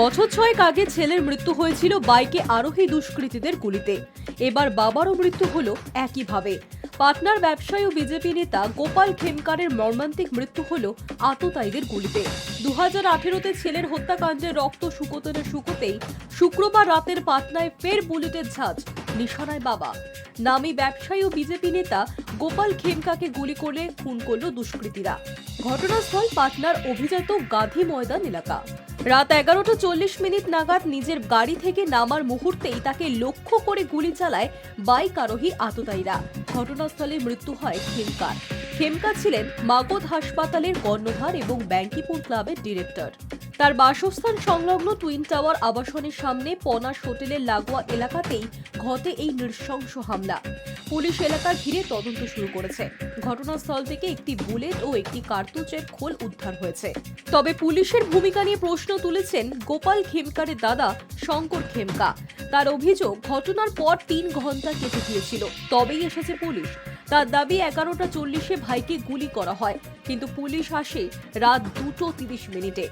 বছর ছয়েক আগে ছেলের মৃত্যু হয়েছিল বাইকে আরোহী দুষ্কৃতীদের গুলিতে। এবার বাবারও মৃত্যু হলো একইভাবে। পাটনার ব্যবসায়ী ও বিজেপি নেতা গোপাল খেমকারের মর্মান্তিক মৃত্যু হল আততায়ীদের গুলিতে। দু হাজার আঠেরোতে ছেলের হত্যাকাণ্ডে রক্ত শুকোতে শুকোতেই শুক্রবার রাতের পাটনায় ফের বুলেটের ঝাঁজ, নিশানায় বাবা। নামী ব্যবসায়ী ও বিজেপি নেতা গোপাল খেমকাকে গুলি করে খুন করল দুষ্কৃতীরা। ঘটনাস্থল পাটনার অভিজাত গান্ধী ময়দান এলাকা। রাত এগারোটা চল্লিশ মিনিট নাগাদ নিজের গাড়ি থেকে নামার মুহূর্তেই তাকে লক্ষ্য করে গুলি চালায় বাইক আরোহী আততায়ীরা। ঘটনাস্থলে মৃত্যু হয় খেমকার। খেমকা ছিলেন মাগধ হাসপাতালের কর্ণধার এবং ব্যাঙ্কিপুর ক্লাবের ডিরেক্টর। তার বাসস্থান সংলগ্ন টুইন টাওয়ার আবাসনের সামনে পনাশ হোটেলের লাগোয়া এলাকাতেই ঘটে এই নৃশংস হামলা। পুলিশ এলাকা ঘিরে তদন্ত শুরু করেছে। ঘটনাস্থল থেকে একটি বুলেট ও একটি কার্তুজের খোল উদ্ধার হয়েছে। তবে পুলিশের ভূমিকা নিয়ে প্রশ্ন তুলেছেন গোপাল খেমকারের দাদা শঙ্কর খেমকা। তার অভিযোগ, ঘটনার পর তিন ঘণ্টা কেটে গিয়েছিল। তবেই এসেছে পুলিশ। তার দাবি এগারোটা চল্লিশে ভাইকে গুলি করা হয়। কিন্তু পুলিশ আসে রাত দুটো তিরিশ মিনিটে।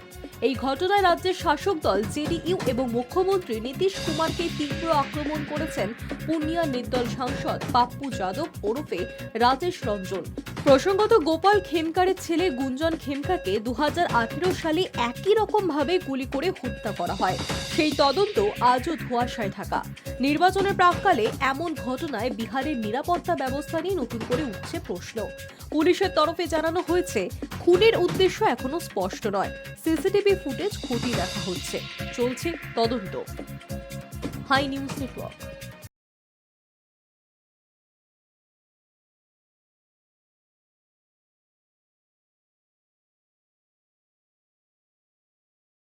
এই ঘটনায় রাজ্যের শাসক দল, জেডিইউ এবং মুখ্যমন্ত্রী নীতিশ কুমারকে তীব্র আক্রমণ করেছেন পূর্ণিয়ার নির্দল সাংসদ পাপ্পু যাদব ওরফে রাজেশ রঞ্জন। প্রসঙ্গত গোপাল খেমকারের ছেলে গুঞ্জন খেমকাকে দু সালে একই রকম ভাবে গুলি করে হত্যা করা হয়। সেই তদন্ত আজও ধোঁয়াশায় থাকা। নির্বাচনের প্রাককালে এমন ঘটনায় বিহারের নিরাপত্তা ব্যবস্থা নিয়ে নতুন করে উঠছে প্রশ্ন। পুলিশের তরফে জানানো হয়েছে, খুনের উদ্দেশ্য এখনও স্পষ্ট নয়। সিসিটিভি ফুটেজ খতিয়ে দেখা হচ্ছে। চলছে তদন্ত। Hi news network.